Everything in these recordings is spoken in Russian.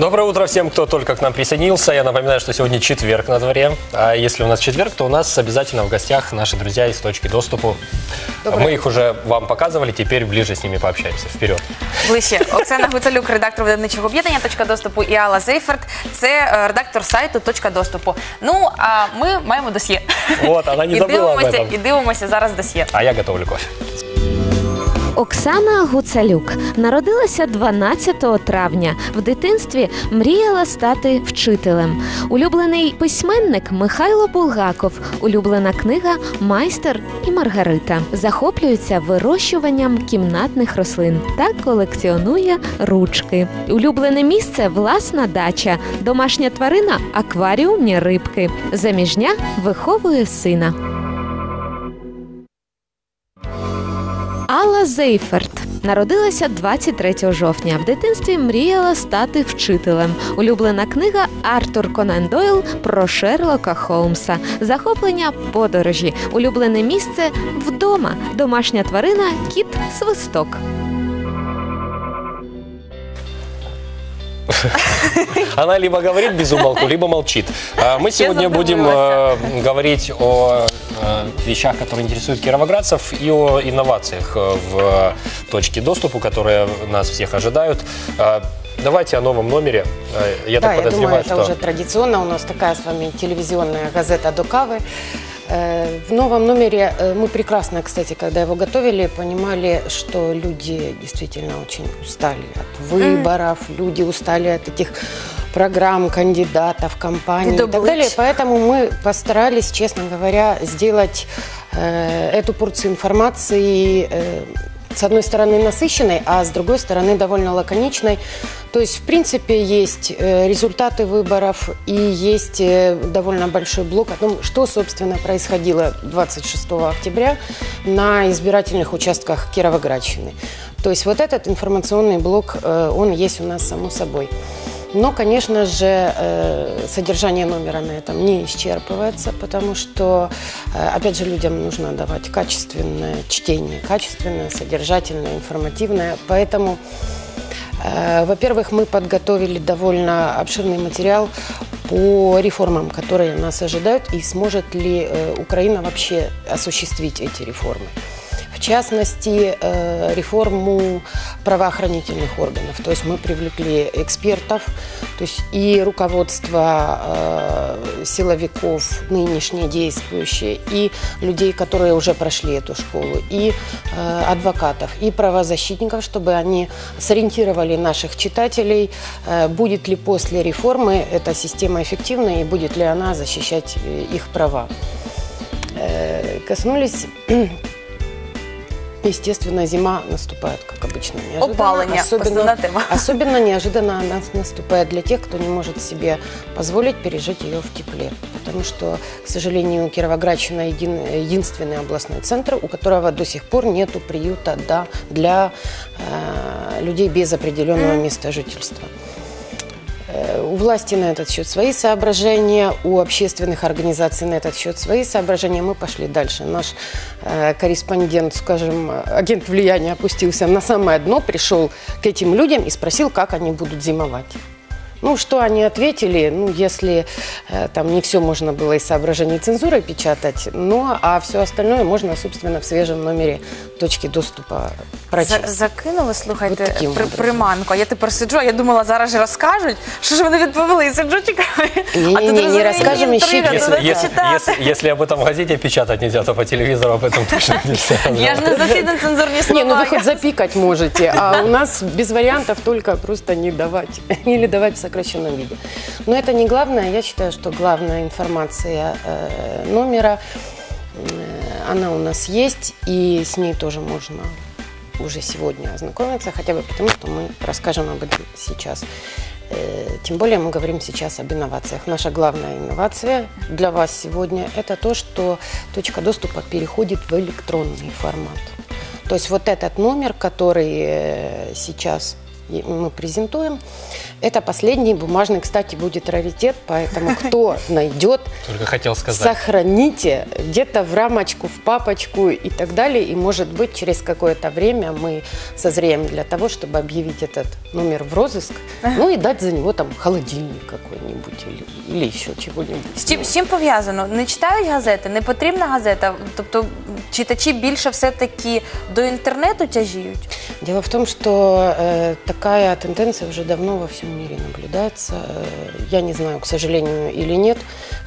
Доброе утро всем, кто только к нам присоединился. Я напоминаю, что сегодня четверг на дворе. А если у нас четверг, то у нас обязательно в гостях наши друзья из точки доступу. Доброе Мы их уже вам показывали, теперь ближе с ними пообщаемся. Вперед. Ближче. Оксана Гуцалюк, редактор видавничого об'єднання «Точка доступу» і Алла Зейферт, це е, редактор сайту «Точка доступу». Ну, а ми маємо досьє. Вот, она не і забыла об дивимося, этом. і дивимося зараз досьє. А я готовлю кофе. Оксана Гуцалюк народилася 12 травня. В дитинстві мріяла стати вчителем. Улюблений письменник Михайло Булгаков. Улюблена книга Майстер і Маргарита. Захоплюється вирощуванням кімнатних рослин та колекціонує ручки. Улюблене місце власна дача. Домашня тварина акваріумні рибки. Заміжня виховує сина. Алла Зейферт народилася 23 жовтня. В дитинстві мріяла стати вчителем. Улюблена книга Артур Конан Дойл про Шерлока Холмса. Захоплення подорожі. Улюблене місце вдома. Домашня тварина кіт свисток. Она либо говорит без умолку, либо молчит. А Мы сегодня будем задумалась. э, говорить о э, вещах, которые интересуют кировоградцев, и о инновациях э, в точке доступа, которые нас всех ожидают. А, Давайте о новом номере. Э, Я да, так я подозреваю, думаю, это что... уже традиционно. У нас такая с вами телевизионная газета «До кавы». Э, В новом номере э, мы прекрасно, кстати, когда его готовили, понимали, что люди действительно очень устали от выборов, люди устали от этих программ, кандидатов, компаний и так далее. Поэтому мы постарались, честно говоря, сделать э, эту порцию информации э, с одной стороны насыщенной, а с другой стороны довольно лаконичной. То есть, в принципе, есть э, результаты выборов и есть э, довольно большой блок о том, что, собственно, происходило 26 октября на избирательных участках Кировоградщины. То есть вот этот информационный блок, э, он есть у нас само собой. Но, конечно же, э, содержание номера на этом не исчерпывается, потому что, э, опять же, людям нужно давать качественное чтение, качественное, содержательное, информативное. Поэтому, э, во-первых, мы подготовили довольно обширный материал по реформам, которые нас ожидают, и сможет ли Украина вообще осуществить эти реформы. В частности, э, реформу правоохранительных органов. То есть мы привлекли экспертов, то есть и руководство э, силовиков, нынешние действующие, и людей, которые уже прошли эту школу, и э, адвокатов, и правозащитников, чтобы они сориентировали наших читателей, будет ли после реформы эта система эффективна и будет ли она защищать их права. Коснулись Естественно, зима наступает, как обычно, неожиданно. Опалення, основна тема. особенно неожиданно она наступает для тех, кто не может себе позволить пережить ее в тепле. Потому что, к сожалению, Кировоградщина един, единственный областной центр, у которого до сих пор нет приюта да, для э, людей без определенного места жительства. У власти на этот счет свои соображения, у общественных организаций на этот счет свои соображения. Мы пошли дальше. Наш э, корреспондент, скажем, агент влияния опустился на самое дно, пришел к этим людям и спросил, как они будут зимовать. Ну, что они ответили, ну, если э, там не все можно было из соображений цензуры печатать, ну, а все остальное можно, собственно, в свежем номере точки доступа За- прочесть. Закинули, От слухайте, таким при, образом. приманку. А я тепер сиджу, а я думала, зараз же розкажуть. Що ж вони відповіли? І сиджу, чекаю. Ні, а ні, тут ні, розумію, розкажемо, інтрига, ще Если, треба если, читати. если- если об этом в газете печатать нельзя, то по телевизору об этом тоже нельзя. Я ж не за ці нецензурні слова. Не, ну вы я- хоть запикать можете, а у нас без вариантов только просто не давать или давать в сокращенном виде. Но это не главное. Я считаю, что главная информация э, номера, э, она у нас есть, и с ней тоже можно уже сегодня ознакомиться, хотя бы потому, что мы расскажем об этом сейчас. Э, Тем более мы говорим сейчас об инновациях. Наша главная инновация для вас сегодня – это то, что точка доступа переходит в электронный формат. То есть вот этот номер, который э, сейчас мы презентуем, Это последний бумажный, кстати, будет раритет, поэтому кто найдет, Только хотел сказать. сохраните где-то в рамочку, в папочку и так далее. И, может быть, через какое-то время мы созреем для того, чтобы объявить этот номер в розыск, ну и дать за него там холодильник какой-нибудь или, или еще чего-нибудь. З чим, з чим пов'язано? Не читають газети, не потрібна газета. Тобто читачі більше все-таки до інтернету тяжіють. Дело в том, что э, такая тенденция уже давно во всем мире наблюдается. Э, я не знаю, к сожалению, или нет,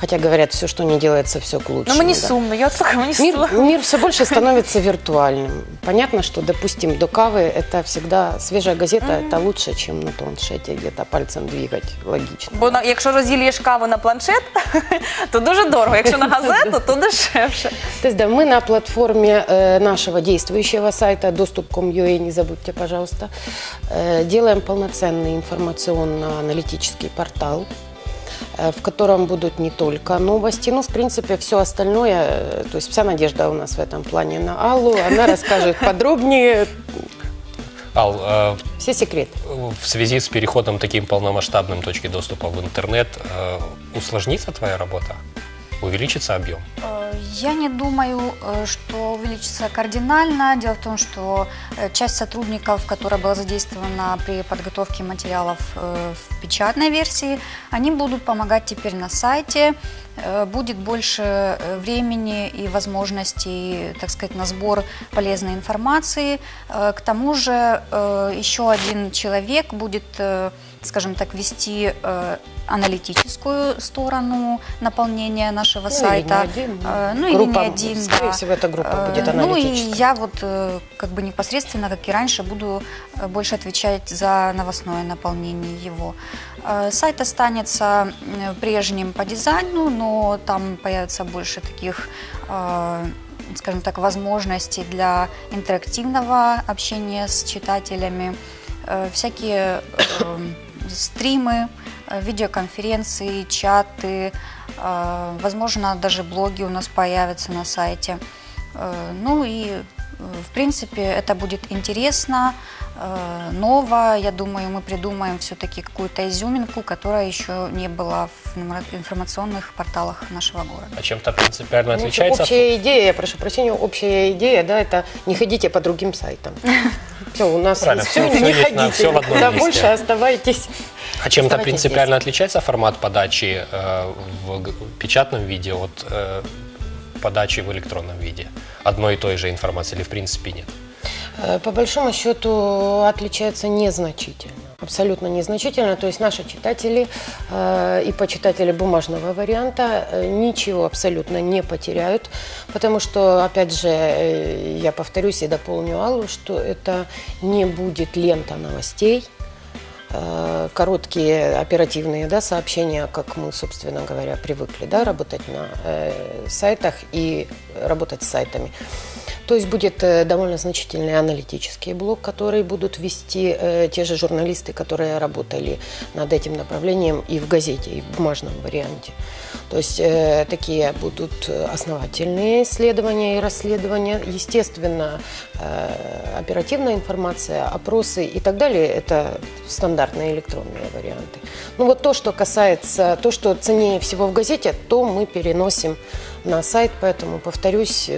хотя говорят, все, что не делается, все к лучшему. Ну мені да. сумно, я от слухаю, мені Мир, сумно. мир все больше становится виртуальным. Понятно, что, допустим, до кавы это всегда свежая газета, это лучше, чем на планшете где-то пальцем двигать, логично. Бо на, якщо розділюєш каву на планшет, то дуже дорого. Якщо на газету, то дешевше. То есть, да, мы на платформе э, нашего действующего сайта доступ.com.ua, не забудьте, пожалуйста, э, делаем полноценный информационно-аналитический портал, э, в котором будут не только новости, ну, в принципе, все остальное, э, то есть вся надежда у нас в этом плане на Аллу, она расскажет подробнее Ал, э, все секреты. в связи с переходом таким полномасштабным точки доступа в интернет э, усложнится твоя работа? Увеличится объем? Э, Я не думаю, э, что увеличится кардинально. Дело в том, что э, часть сотрудников, которая была задействована при подготовке материалов в печатной версии, они будут помогать теперь на сайте. Будет больше времени и возможностей, так сказать, на сбор полезной информации. К тому же еще один человек будет, скажем так, вести э, аналитическую сторону наполнения нашего Ну, или не сайта. один, ну, Э, ну или группа, не один, скорее да. всего, эта группа Э, будет Ну и аналитическая. я вот э, как бы непосредственно, как и раньше, буду э, больше отвечать за новостное наполнение его. Э, Сайт останется м, прежним по дизайну, но там появится больше таких э, скажем так, возможностей для интерактивного общения с читателями, Э, всякие э, стримы, э, видеоконференции, чаты, э, возможно, даже блоги у нас появятся на сайте. Э, Ну и, в принципе, это будет интересно, ново. Я думаю, мы придумаем все-таки какую-то изюминку, которая еще не была в информа- информационных порталах нашего города. А чем-то принципиально Ну, отличается? Общая идея, я прошу прощения, общая идея, да, это не ходите по другим сайтам. Все, у нас Правильно, все, не ходите. всё в одном Куда месте. больше оставайтесь. А чем-то принципиально отличается формат подачи э, в г- печатном виде от э, подачи в электронном виде? Одной и той же информации или в принципе нет? Э, По большому счету отличается незначительно. Абсолютно незначительно. То есть наши читатели э, и почитатели бумажного варианта э, ничего абсолютно не потеряют, потому что, опять же, э, я повторюсь и дополню Аллу, что это не будет лента новостей, э, короткие оперативные да, сообщения, как мы, собственно говоря, привыкли да, работать на э, сайтах и работать с сайтами. То есть будет э, довольно значительный аналитический блок, который будут вести э, те же журналисты, которые работали над этим направлением и в газете, и в бумажном варианте. То есть э, такие будут основательные исследования и расследования. Естественно, оперативная информация, опросы и так далее – это стандартные электронные варианты. Ну вот то, что касается, то, что ценнее всего в газете, то мы переносим на сайт, поэтому, повторюсь,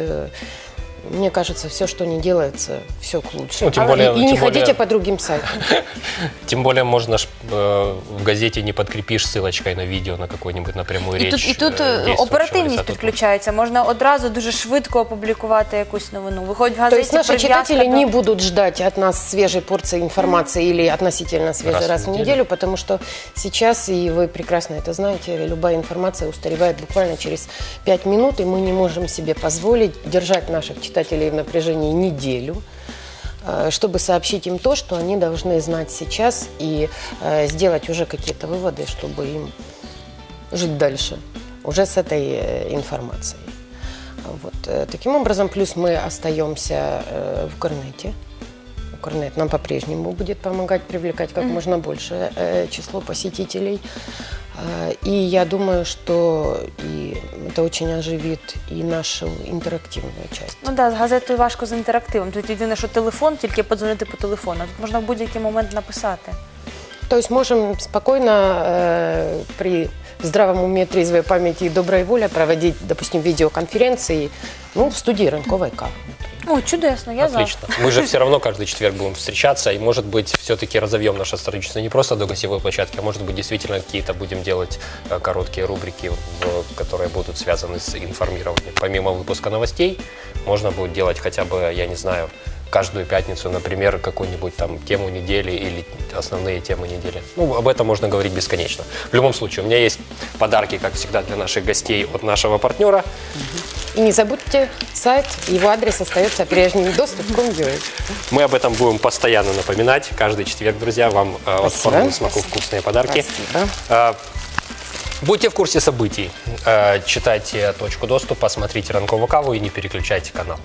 мне кажется, все, что не делается, все к лучшему. Ну, тем более- и, и не тем более- ходите по другим сайтам. Тем более можно ж, э, в газете не подкрепишь ссылочкой на видео на какую-нибудь напрямую І речь. тут, і тут э, е, действующего оперативність лица. Тут підключається. Можна одразу дуже швидко опублікувати якусь новину. Виходить в То газеті есть наши прив'язка читатели до- не будут ждать от нас свежей порции информации или относительно свежей Раз в раз, в неделю. неделю, потому что сейчас, и вы прекрасно это знаете, любая информация устаревает буквально через 5 минут, и мы не можем себе позволить держать наших читателей в напряжении неделю э, чтобы сообщить им то, что они должны знать сейчас и э, сделать уже какие-то выводы, чтобы им жить дальше уже с этой э, информацией. Вот. Таким образом, плюс мы остаемся в Корнете. Корнет нам по-прежнему будет помогать привлекать как можно больше число посетителей. Э, И я думаю, что и это очень оживит и нашу интерактивную часть. Ну да, з газетою важко з інтерактивом. Тут єдине, що телефон, тільки подзвонити по телефону. Тут можна в будь-який момент написати. То есть можем спокойно э, при здравом уме, трезвой памяти и доброй воле проводить, допустим, видеоконференции ну, в студии «Ранковой кавы». О, чудесно, я за. Отлично. Мы же все равно каждый четверг будем встречаться, и, может быть, все-таки разовьем наше сотрудничество не просто до гостевой площадки, а может быть, действительно какие-то будем делать э, короткие рубрики, которые будут связаны с информированием. Помимо выпуска новостей, можно будет делать хотя бы, я не знаю, каждую пятницу, например, какую-нибудь там тему недели или основные темы недели. Ну, об этом можно говорить бесконечно. В любом случае, у меня есть подарки, как всегда, для наших гостей от нашего партнера. И не забудьте сайт, его адрес остается прежним, доступ. Мы об этом будем постоянно напоминать. Каждый четверг, друзья, вам э, от Спасибо. формулы смаку вкусные подарки. Спасибо. Э, Будьте в курсе событий. Э, Читайте точку доступа, смотрите ранковую каву и не переключайте канал.